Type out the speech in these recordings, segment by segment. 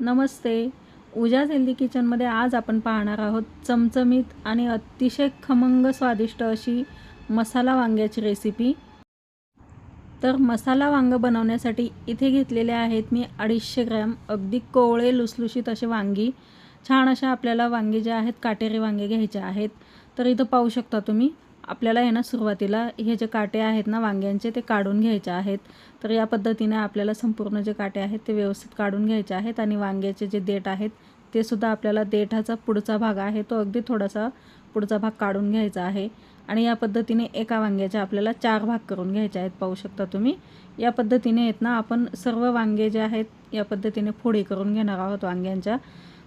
नमस्ते. उजास healthy किचनमध्ये आज आपण पाहणार आहोत चमचमीत आणि अतिशय खमंग स्वादिष्ट अशी मसाला वांग्याची रेसिपी तर मसाला वांगं बनवण्यासाठी इथे घेतलेले आहेत मी अडीचशे ग्रॅम अगदी कोवळे लुसलुशीत असे वांगी. छान अशा आपल्याला वांगे ज्या आहेत काटेरी वांगे घ्यायचे आहेत. तर इथं पाहू शकता तुम्ही. आपल्याला आहे ना सुरुवातीला हे जे काटे आहेत ना वांग्यांचे ते काढून घ्यायचे आहेत. तर या पद्धतीने आपल्याला संपूर्ण जे काटे आहेत ते व्यवस्थित काढून घ्यायचे आहेत आणि वांग्याचे जे देठ आहेत ते सुद्धा आपल्याला देठाचा पुढचा भाग आहे तो अगदी थोडासा पुढचा भाग काढून घ्यायचा आहे. आणि या पद्धतीने एका वांग्याचे आपल्याला चार भाग करून घ्यायचे आहेत पाहू शकता तुम्ही. या पद्धतीने आहेत ना आपण सर्व वांगे जे आहेत या पद्धतीने फोडी करून घेणार आहोत वांग्यांच्या.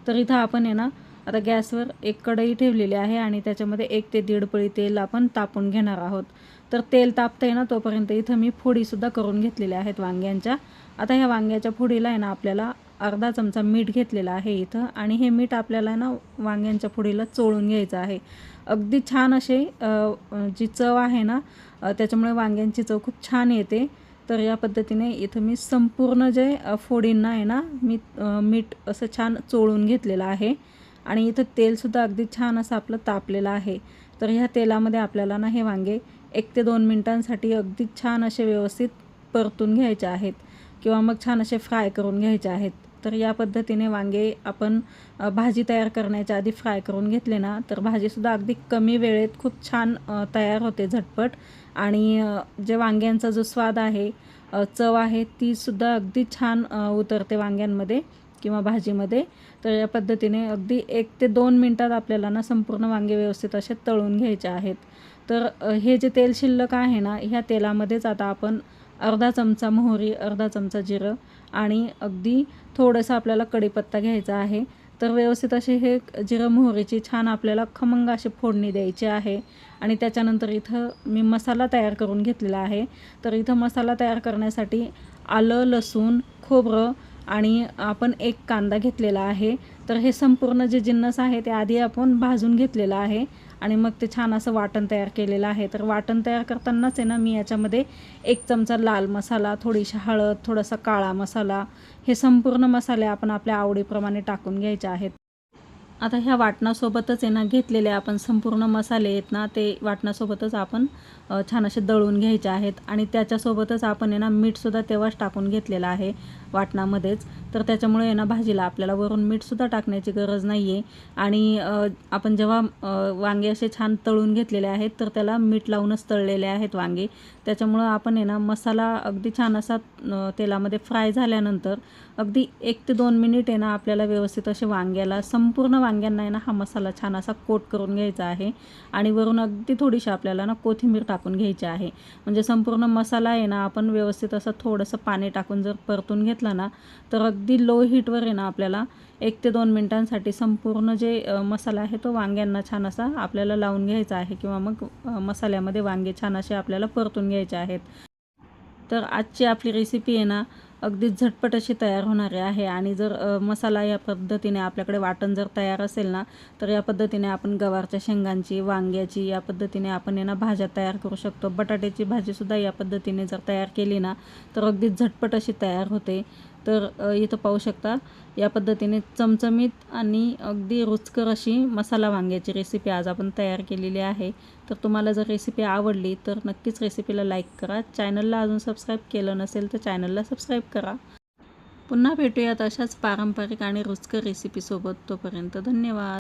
तर इथं आपण आहे ना आता गॅसवर एक कढई ठेवलेली आहे आणि त्याच्यामध्ये एक ते दीड पळी तेल आपण तापून घेणार आहोत. तर तेल तापतंय ना तोपर्यंत इथं मी फोडीसुद्धा करून घेतलेल्या आहेत वांग्यांच्या. आता ह्या वांग्याच्या फोडीला आहे ना आपल्याला अर्धा चमचा मीठ घेतलेला आहे इथं आणि हे मीठ आपल्याला ना वांग्यांच्या फोडीला चोळून घ्यायचं आहे. अगदी छान असे जी चव आहे ना त्याच्यामुळे वांग्यांची चव खूप छान येते. तर या पद्धतीने इथं मी संपूर्ण जे फोडींना आहे ना मी मीठ असं छान चोळून घेतलेलं आहे. आणि इथं तेलसुद्धा अगदी छान असं आपलं तापलेलं आहे. तर ह्या तेलामध्ये आपल्याला ना हे वांगे एक ते दोन मिनटांसाठी अगदी छान असे व्यवस्थित परतून घ्यायचे आहेत. किंवा मग छान असे फ्राय करून घ्यायचे आहेत. तर या पद्धतीने वांगे आपण भाजी तयार करण्याच्या आधी फ्राय करून घेतले ना तर भाजीसुद्धा अगदी कमी वेळेत खूप छान तयार होते झटपट. आणि जे वांग्यांचा जो स्वाद आहे चव आहे तीसुद्धा अगदी छान उतरते वांग्यांमध्ये किंवा भाजीमध्ये. तर या पद्धतीने अगदी एक ते दोन मिनटात आपल्याला ना संपूर्ण वांगे व्यवस्थित असे तळून घ्यायचे आहेत. तर हे जे तेल शिल्लक आहे ना ह्या तेलामध्येच आता आपण अर्धा चमचा मोहरी अर्धा चमचा जिरं आणि अगदी थोडंसं आपल्याला कढीपत्ता घ्यायचा आहे. तर व्यवस्थित असे हे जिरं मोहरीची छान आपल्याला खमंग अशी फोडणी द्यायची आहे. आणि त्याच्यानंतर इथं मी मसाला तयार करून घेतलेला आहे. तर इथं मसाला तयार करण्यासाठी आलं लसूण खोबरं आणि आपण एक कांदा घेतलेला आहे. तर हे संपूर्ण जे जिन्नस आहे ते आधी आपण भाजून घेतलेलं आहे आणि मग ते छान असं वाटण तयार केलेलं आहे. तर वाटण तयार करतानाच आहे ना मी याच्यामध्ये एक चमचा लाल मसाला थोडीशी हळद थोडासा काळा मसाला हे संपूर्ण मसाले आपण आपल्या आवडीप्रमाणे टाकून घ्यायचे आहेत. आता ह्या वाटणासोबतच आहे ना घेतलेले आपण संपूर्ण मसाले आहेत ना ते वाटणासोबतच आपण छान असे दळून घ्यायचे आहेत. आणि त्याच्यासोबतच आपण आहे ना मीठसुद्धा तेव्हाच टाकून घेतलेलं आहे वाटणामध्येच. तर त्याच्यामुळे आहे ना भाजीला आपल्याला वरून मीठसुद्धा टाकण्याची गरज नाही आहे आणि आपण जेव्हा वांगे असे छान तळून घेतलेले आहेत तर त्याला मीठ लावूनच तळलेले आहेत वांगे. त्याच्यामुळं आपण आहे ना मसाला अगदी छान असा तेलामध्ये फ्राय झाल्यानंतर अगदी एक ते दोन मिनिट आहे ना आपल्याला व्यवस्थित असे वांग्याला संपूर्ण वांग्यांना आहे ना हा मसाला छान असा कोट करून घ्यायचा आहे. आणि वरून अगदी थोडीशी आपल्याला ना कोथिंबीर टाकून घ्यायची आहे. म्हणजे संपूर्ण मसाला आहे ना आपण व्यवस्थित असं थोडंसं पाणी टाकून जर परतून घेतला ना तर अगदी लो हीटवर आहे ना आपल्याला एक ते दोन मिनटांसाठी संपूर्ण जे मसाला आहे तो वांग्यांना छान असा आपल्याला लावून घ्यायचा आहे किंवा मग मसाल्यामध्ये वांगे छान असे आपल्याला परतून घ्यायचे आहेत. तर आजची आपली रेसिपी आहे ना अगदी झटपट अशी तयार होणारी आहे. आणि जर मसाला या पद्धतीने आपल्याकडे वाटण जर तयार असेल ना तर या पद्धतीने आपण गवारच्या शेंगांची वांग्याची या पद्धतीने आपण यांना भाज्या तयार करू शकतो. बटाट्याची भाजीसुद्धा या पद्धतीने जर तयार केली ना तर अगदी झटपट अशी तयार होते. तर इथं पाहू शकता या पद्धतीने चमचमीत आणि अगदी रुचकर अशी मसाला वांग्याची रेसिपी आज आपण तयार केलेली आहे. तर तुम्हाला जर रेसिपी आवडली तर नक्कीच रेसिपीला लाईक करा. चॅनलला अजून सबस्क्राईब केलं नसेल तर चॅनलला सबस्क्राईब करा. पुन्हा भेटूयात अशाच पारंपरिक आणि रुचकर रेसिपीसोबत तोपर्यंत धन्यवाद.